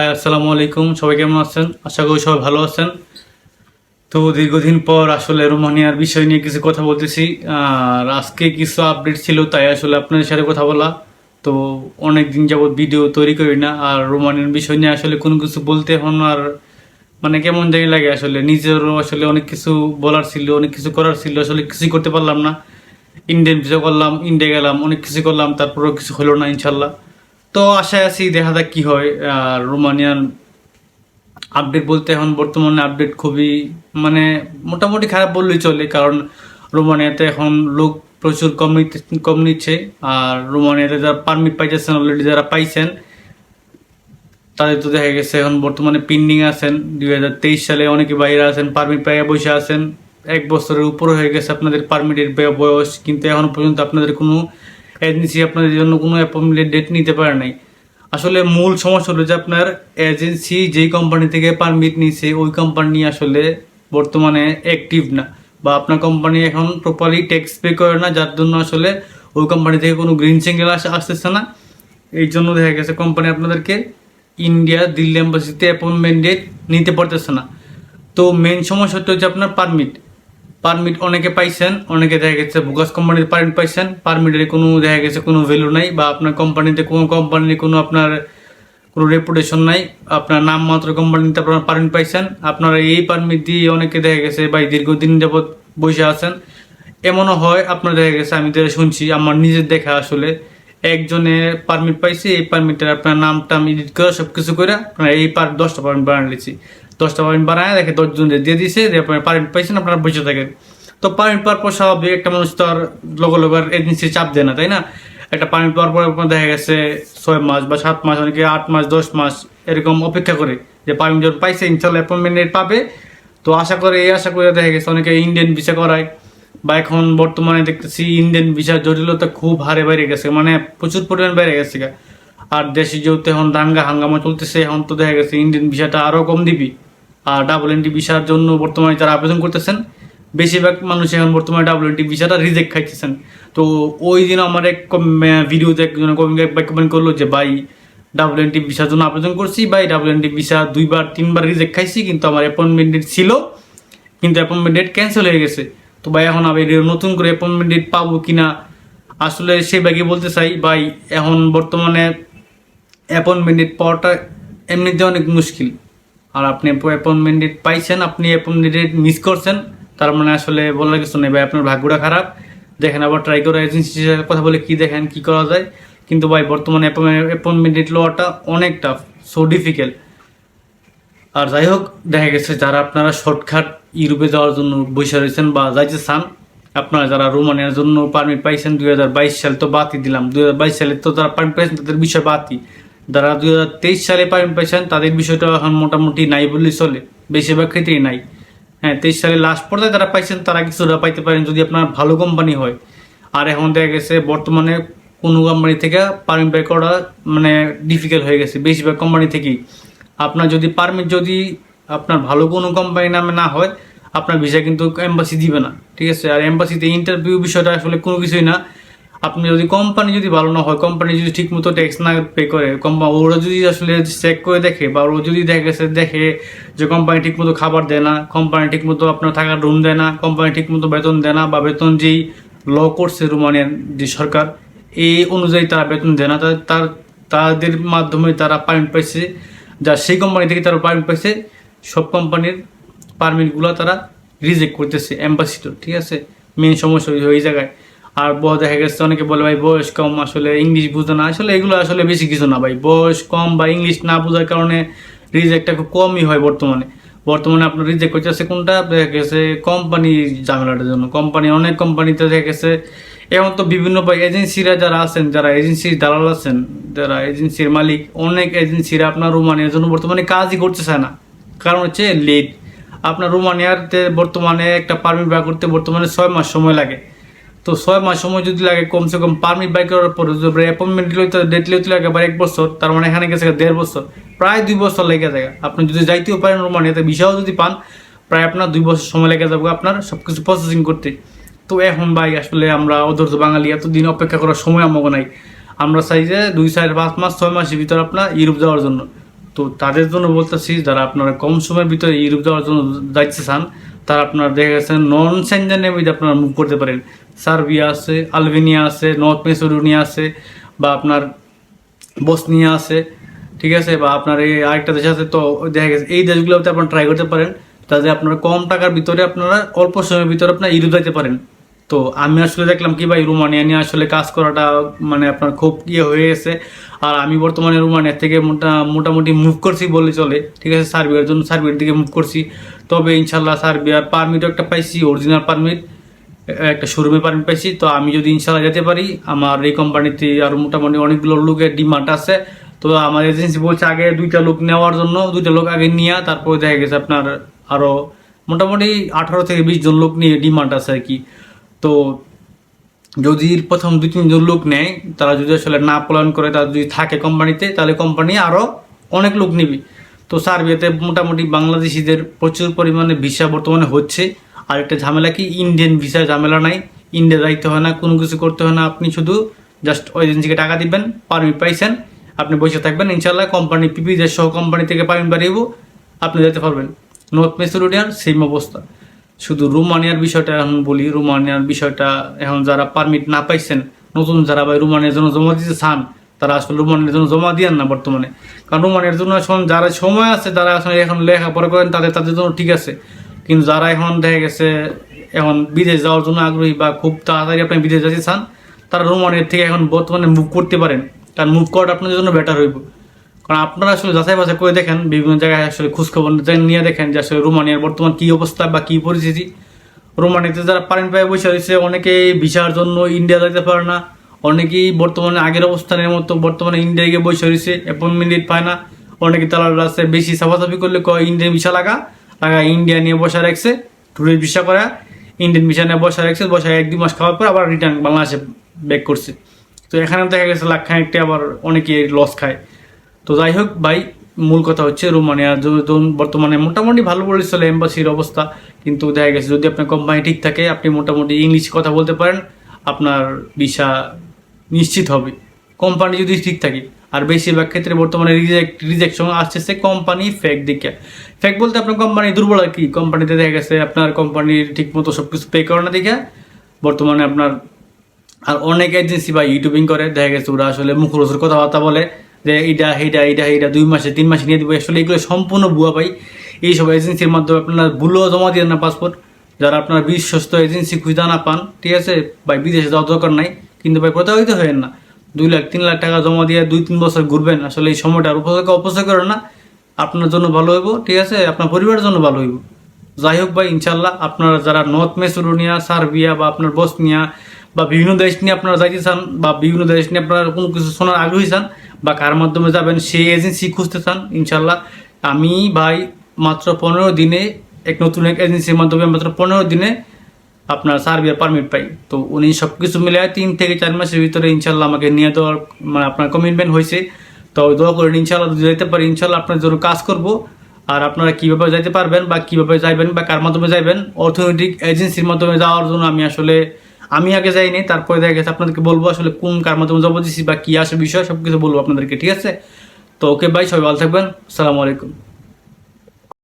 High, আসসালামু আলাইকুম। সবাই কেমন আছেন? আশা করি সবাই ভালো আছেন। তো দীর্ঘদিন পর আসলে রোমানিয়ার বিষয় নিয়ে কিছু কথা বলতেছি। আর আজকে কিছু আপডেট ছিল, তাই আসলে আপনাদের সাথে কথা বলা। তো অনেক দিন যাবত ভিডিও তৈরি করি না। আর রোমানিয়ার বিষয় নিয়ে আসলে কোনো কিছু বলতে এখন আর মানে কেমন জানি লাগে আসলে। নিজেরও আসলে অনেক কিছু বলার ছিল, অনেক কিছু করার ছিল। আসলে কিছুই করতে পারলাম না। ইন্ডিয়ান ভিসা করলাম ইন্ডিয়া গেলাম, অনেক কিছু করলাম, তারপরেও কিছু হলো না, ইনশাল্লাহ। তো আশায় আছি দেখা যাক কি হয়। রোমানিয়ান আপডেট বলতে এখন বর্তমানে আপডেট খুবই মানে মোটামুটি খারাপ বললেই চলে, কারণ রোমানিয়াতে এখন লোক প্রচুর কম কম নিচ্ছে। আর রোমানিয়াতে যারা পারমিট পাইতেছেন অলরেডি যারা পাইছেন, তাদের তো দেখা গেছে এখন বর্তমানে পেন্ডিং আছেন। দুই হাজার তেইশ সালে অনেকে বাইরে আছেন পারমিট পাইয়া বসে আছেন। এক বছরের উপরে হয়ে গেছে আপনাদের পারমিটের বয়স, কিন্তু এখনও পর্যন্ত আপনাদের কোনো এজেন্সি আপনাদের জন্য কোনো অ্যাপয়েন্টমেন্টের ডেট নিতে পারে নাই। আসলে মূল সমস্যা হলো যে আপনার এজেন্সি যেই কোম্পানি থেকে পারমিট নিছে, ওই কোম্পানি আসলে বর্তমানে অ্যাক্টিভ না বা আপনার কোম্পানি এখন প্রপারলি ট্যাক্স পে করে না, যার জন্য আসলে ওই কোম্পানি থেকে কোনো গ্রিন সিঙ্গেল আসতেছে না। এই জন্য দেখা গেছে কোম্পানি আপনাদেরকে ইন্ডিয়া দিল্লি এম্বাসিতে অ্যাপয়েন্টমেন্ট ডেট নিতে পারতেছে না। তো মেন সমস্যাটা হচ্ছে আপনার পারমিট পারমিট অনেকে পাইছেন, অনেকে দেখা গেছে বুকাস কোম্পানির পারমিট পাইছেন পারমিটের কোনো দেখা গেছে কোনো ভ্যালু নাই বা আপনার কোম্পানিতে কোনো কোম্পানির কোনো আপনার কোনো রেপুটেশন নাই, আপনার নাম মাত্র কোম্পানিতে আপনার পারমিট পাইছেন, আপনারা এই পারমিট দিয়ে অনেকে দেখা গেছে ভাই দীর্ঘদিন যাবৎ বসে আছেন। এমনও হয়, আপনার দেখা গেছে, আমি যেটা শুনছি, আমার নিজের দেখা আসলে, একজনে পারমিট পাইছে, এই পারমিটের আপনার নামটা আমি এডিট করে সব কিছু করে আপনার এই পার দশটা পারমিট বানাই নিয়েছি দশটা পারমিট বানায় দেখে দশজন দিয়ে দিয়েছে যে পারমিট পাইছেন, আপনারা বসে থাকেন। তো পারমিট পাওয়ার পর স্বাভাবিক একটা মানুষ তো আর লগে লগে এজেন্সি চাপ দেয় না, তাই না? একটা পারমিট পাওয়ার পর দেখা গেছে ছয় মাস বা সাত মাস, অনেকে আট মাস, দশ মাস এরকম অপেক্ষা করে যে পারমিট যখন পাইছে, ইনশাল্লাহ অ্যাপয়েন্টমেন্ট পাবে। তো আশা করে, এই আশা করে দেখা গেছে অনেকে ইন্ডিয়ান ভিসা করায়। বা এখন বর্তমানে দেখতেছি ইন্ডিয়ান ভিসার জটিলতা খুব হারে বেড়ে গেছে মানে প্রচুর পরিমাণ বেড়ে গেছে আর দেশে যেহেতু এখন দাঙ্গা হাঙ্গামা চলতেছে, এখন তো দেখা গেছে ইন্ডিয়ান ভিসাটা আরও কম দিবি। ডাবল এনটি ভিসার জন্য বর্তমানে যারা আবেদন করতেছেন, বেশিরভাগ মানুষ এখন বর্তমানে ডাবল এনটি ভিসাটা রিজেক্ট খাইতেছেন। তো ওই দিন আমার এক ভিডিওতে একজন কমেন্ট করল যে, ভাই ডাবল এনটি ভিসার জন্য আবেদন করছি। ভাই ডাবল এনটি ভিসা দুইবার, তিনবার রিজেক্ট খাইছি, কিন্তু আমার অ্যাপয়েন্টমেন্ট ডেট ছিল, কিন্তু অ্যাপয়েন্টমেন্ট ডেট ক্যান্সেল হয়ে গেছে। তো ভাই, এখন আমি নতুন করে অ্যাপয়েন্টমেন্ট ডেট পাবো কি না আসলে সে ব্যাগে বলতে চাই, ভাই, এখন বর্তমানে অ্যাপয়েন্টমেন্ট ডেট পাওয়াটা এমনিতে অনেক মুশকিল। আর আপনি অ্যাপয়েন্টমেন্ট ডেট পাইছেন, আপনি অ্যাপয়েন্টমেন্ট ডেট মিস করছেন, তার মানে আসলে বলার কিছু নেই ভাই, আপনার ভাগ্যটা খারাপ। দেখেন আবার ট্রাই করে এজেন্সির সাথে কথা বলে কি দেখেন, কি করা যায়। কিন্তু ভাই, বর্তমানে অ্যাপয়েন্টমেন্ট ডেট লওয়াটা অনেক টাফ সো ডিফিকাল্ট আর যাই হোক, দেখা গেছে যারা আপনারা শর্টকাট ইউরোপে যাওয়ার জন্য বসে রয়েছেন বা যাইতে চান, আপনারা যারা রোমানিয়ার জন্য পারমিট পাইছেন দুই সালে, তো বাতি দিলাম। দুই হাজার বাইশ সালে তো যারা পারমিট পাইছেন, তাদের বিষয় বাতি যারা দু হাজার তেইশ সালে পারমিট পাইছেন তাদের বিষয়টা এখন মোটামুটি নাই বললেই চলে। বেশিরভাগ ক্ষেত্রেই নাই। হ্যাঁ তেইশ সালে লাস্ট পর্যায়ে যারা পাইছেন, তারা কিছুটা পাইতে পারেন যদি আপনার ভালো কোম্পানি হয়। আর এখন দেখা গেছে, বর্তমানে কোনো কোম্পানি থেকে পারমিট বাই করা মানে ডিফিকাল্ট হয়ে গেছে, বেশিরভাগ কোম্পানি থেকেই। আপনার যদি পারমিট যদি আপনার ভালো কোনো কোম্পানি নামে না হয়, আপনার ভিসা কিন্তু এম্বাসি দিবে না। ঠিক আছে? আর এম্বাসিতে ইন্টারভিউ বিষয়টা আসলে কোনো কিছুই না। আপনি যদি কোম্পানি যদি ভালো না হয় কোম্পানি যদি ঠিক মতো ট্যাক্স না পে করে কোম্পানি ওরা যদি আসলে চেক করে দেখে, বা ওরা যদি দেখে দেখে যে কোম্পানি ঠিক মতো খাবার দেয় না কোম্পানি ঠিক মতো আপনার থাকার রুম দেয় না কোম্পানি ঠিক মতো বেতন দেয় না, বা বেতন যেই ল করছে রোমানিয়ান যে সরকার, এই অনুযায়ী তারা বেতন দেয় না। তার তাদের মাধ্যমে তারা পারমিট পাইছে। যা সেই কোম্পানি থেকে তারা পারমিট পাইছে, সব কোম্পানির পারমিটগুলো তারা রিজেক্ট করতেছে অ্যাম্বাসিডর ঠিক আছে? মেন সমস্যা ওই জায়গায়। আর বড় দেখা গেছে, অনেকে বলে ভাই বয়স কম, আসলে ইংলিশ বুঝে না। আসলে এগুলো আসলে বেশি কিছু না ভাই। বয়স কম বা ইংলিশ না বোঝার কারণে রিজেক্টটা খুব কমই হয় বর্তমানে। বর্তমানে আপনার রিজেক্ট করতেছে কোনটা? দেখা গেছে কোম্পানি ঝামেলাটার জন্য। কোম্পানি অনেক কোম্পানিতে দেখা গেছে, এখন তো বিভিন্ন এজেন্সিরা যারা আছেন, যারা এজেন্সির দালাল আছেন, যারা এজেন্সির মালিক, অনেক এজেন্সিরা আপনার রোমানিয়ার জন্য বর্তমানে কাজই করতে চায় না। কারণ হচ্ছে লেট আপনার রোমানিয়াতে বর্তমানে একটা পারমিট বাই করতে বর্তমানে ছয় মাস সময় লাগে। তো ছয় মাস সময় যদি লাগে, কমসে কম পারমিট বাই করার পরে যদি অ্যাপয়েন্টমেন্ট লইতে ডেট লইতে লাগে আবার এক বছর, তার মানে এখানে গেছে দেড় বছর, প্রায় দুই বছর লেগে যায়। আপনি যদি যাইতেও পারেন রোমানিয়াতে ভিসাও যদি পান, প্রায় আপনার দুই বছর সময় লেগে যাবে আপনার সব কিছু প্রসেসিং করতে। তো এখন ভাই, আসলে আমরা অধৈর্য বাঙালি, এতদিন অপেক্ষা করার সময় আমাকে নাই। আমরা চাই যে দুই, চার, পাঁচ মাস, ছয় মাসের ভিতর আপনার ইউরোপ যাওয়ার জন্য। তো তাদের জন্য বলতেছি, যারা আপনারা কম সময়ের ভিতরে ইউরোপ যাওয়ার জন্য যাইতে চান তারা আপনার দেখা গেছে নন সেঞ্জেনের মধ্যে আপনারা মুভ করতে পারেন, সার্বিয়া আছে, আলবেনিয়া আছে নর্থ মেসোডোনিয়া আছে, বা আপনার বসনিয়া আছে, ঠিক আছে, বা আপনার এই আরেকটা দেশ আছে, তো দেখা গেছে এই দেশগুলোতে আপনার ট্রাই করতে পারেন, তাতে আপনারা কম টাকার ভিতরে আপনারা অল্প সময়ের ভিতরে আপনার ইউরোপ যাইতে পারেন। তো আমি আসলে দেখলাম কি ভাই রোমানিয়া নিয়ে আসলে কাজ করাটা মানে আপনার খুব ইয়ে হয়ে গেছে। আর আমি বর্তমানে রোমানিয়া থেকে মোটা, মোটামুটি মুভ করছি বলে চলে। ঠিক আছে, সার্বিয়ার জন্য সার্বিয়ার দিকে মুভ করছি। তবে ইনশাল্লাহ সার্বিয়ার পারমিটও একটা পাইছি অরিজিনাল পারমিট একটা শোরুমে পারমিট পাইছি। তো আমি যদি ইনশাল্লাহ যেতে পারি, আমার এই কোম্পানিতে আর মোটামুটি অনেকগুলো লোকের ডিমান্ড আছে। তো আমার এজেন্সি বলছে আগে দুইটা লোক নেওয়ার জন্য, দুইটা লোক আগে নিয়ে, তারপরে দেখা গেছে আপনার আরও মোটামুটি আঠারো থেকে বিশ জন লোক নিয়ে ডিমান্ড আছে আর কি। তো যদি প্রথম দুই তিনজন লোক নেয়, তারা যদি আসলে না পলায়ন করে, তারা যদি থাকে কোম্পানিতে তাহলে কোম্পানি আরও অনেক লোক নিবি। তো সার্বিয়াতে মোটামুটি বাংলাদেশিদের প্রচুর পরিমাণে ভিসা বর্তমানে হচ্ছে। আর একটা ঝামেলা কি? ইন্ডিয়ান ভিসা ঝামেলা নাই। ইন্ডিয়া যাইতে হয় না, কোনো কিছু করতে হয় না। আপনি শুধু জাস্ট এজেন্সিকে টাকা দিবেন পারমিট পাইছেন, আপনি বসে থাকবেন ইনশাল্লাহ কোম্পানি পিপি সহ কোম্পানি থেকে পারমিট বাড়িয়ে আপনি যেতে পারবেন। নর্থ মেসোডোনিয়ার সেম অবস্থা। শুধু রোমানিয়ার বিষয়টা এখন বলি, রোমানিয়ার বিষয়টা এখন যারা পারমিট না পাইছেন, নতুন যারা ভাই রোমানিয়ার জন্য জমা দিতে চান, তারা আসলে রোমানিয়ার জন্য জমা দিয়েন না বর্তমানে। কারণ রোমানিয়ার জন্য এখন যারা সময় আছে, তারা আসলে এখন লেখাপড়া করেন, তাদের তাদের জন্য ঠিক আছে। কিন্তু যারা এখন দেখা গেছে, এখন বিদেশ যাওয়ার জন্য আগ্রহী বা খুব তাড়াতাড়ি আপনি বিদেশ যেতে চান, তারা রোমানিয়ার থেকে এখন বর্তমানে মুভ করতে পারেন। কারণ মুভ করাটা আপনাদের জন্য বেটার হইব। কারণ আপনারা আসলে যাচাই বাছাই করে দেখেন, বিভিন্ন জায়গায় আসলে খোঁজখবর নিয়ে দেখেন যে আসলে রোমানিয়ার বর্তমান কী অবস্থা বা কী পরিস্থিতি। রোমানিয়াতে যারা পারেন পায়ে বসে রয়েছে, অনেকেই ভিসার জন্য ইন্ডিয়া যেতে পারে না। অনেকেই বর্তমানে আগের অবস্থানের মতো বর্তমানে ইন্ডিয়া গিয়ে বসে রয়েছে অ্যাপয়েন্টমেন্ট পায় না। অনেকে তারা আছে, বেশি সাফাসাফি করলে কয়, ইন্ডিয়ান ভিসা লাগা লাগা ইন্ডিয়া নিয়ে বসা রাখছে ট্যুরিস্ট ভিসা করা, ইন্ডিয়ান ভিসা নিয়ে বসা রাখছে বসা এক দুই মাস খাওয়ার পর আবার রিটার্ন বাংলাদেশে ব্যাক করছে। তো এখানে দেখা গেছে লাখ খানিকটা আবার অনেকে লস খায়। তো যাই হোক, ভাই, মূল কথা হচ্ছে রোমানিয়া বর্তমানে মোটামুটি ভালো বলে চলে এম্বাসির অবস্থা, কিন্তু দেখা গেছে যদি আপনার কোম্পানি ঠিক থাকে, আপনি মোটামুটি ইংলিশ কথা বলতে পারেন, আপনার ভিসা নিশ্চিত হবে। কোম্পানি যদি ঠিক থাকে, আর বেশিরভাগ ক্ষেত্রে বর্তমানে রিজেক্ট রিজেকশন আসতেছে কোম্পানি ফেক দিকে ফেক বলতে আপনার কোম্পানি দুর্বল আর কি কোম্পানিতে দেখা গেছে আপনার কোম্পানির ঠিক মতো সব কিছু পে করে না দেখে, বর্তমানে আপনার, আর অনেক এজেন্সি বা ইউটিউবিং করে, দেখা গেছে ওরা আসলে মুখরোচের কথাবার্তা বলে। যে এইটা এইটা এইটা এইটা দুই মাসে, তিন মাসে নিয়ে দেবো। আসলে এগুলো সম্পূর্ণ ভুয়া পাই এইসব এজেন্সির মাধ্যমে আপনার ভুলও জমা দিয়ে না পাসপোর্ট যারা আপনার বিশ্বস্ত এজেন্সি খুঁজে না পান, ঠিক আছে? ভাই, বিদেশে যাওয়ার দরকার নাই। কিন্তু ভাই, প্রতারিত হয়েন না। দুই লাখ, তিন লাখ টাকা জমা দিয়ে দুই, তিন বছর ঘুরবেন। আসলে এই সময়টা আর উপযোগ, অপচয় করেন না। আপনার জন্য ভালো হইব, ঠিক আছে? আপনার পরিবারের জন্য ভালো হইব। যাই হোক ভাই ইনশাল্লাহ আপনারা যারা নর্থ মেসোডোনিয়া, সার্বিয়া বা আপনার বসনিয়া বা বিভিন্ন দেশ নিয়ে আপনারা যাইতে চান বা বিভিন্ন দেশ নিয়ে আপনারা কোনো কিছু শোনার আগ্রহী চান বা কার মাধ্যমে যাবেন, সেই এজেন্সি খুঁজতে চান ইনশাল্লাহ আমি ভাই মাত্র পনেরো দিনে এক নতুন এক এজেন্সির মাধ্যমে মাত্র পনেরো দিনে আপনার সার্বিয়া পারমিট পাই। তো উনি সব কিছু মিলে তিন থেকে চার মাসের ভিতরে ইনশাল্লাহ আমাকে নিয়ে দেওয়ার মানে আপনার কমিটমেন্ট হয়েছে। তো দোয়া করেন ইনশাল্লাহ যেতে পারি ইনশাল্লাহ আপনার জন্য কাজ করব। আর আপনারা কীভাবে যাইতে পারবেন বা কীভাবে যাইবেন বা কার মাধ্যমে যাইবেন, অর্থনৈতিক এজেন্সির মাধ্যমে যাওয়ার জন্য আমি আসলে আমি আগে যাইনি, তারপরে দেখা গেছে আপনাদেরকে বলব আসলে কোন কার মাধ্যমে জব দিচ্ছি বা কী আসে বিষয় সব কিছু বলব আপনাদেরকে, ঠিক আছে? তো ওকে বাই সবাই ভালো থাকবেন, আসসালামু আলাইকুম।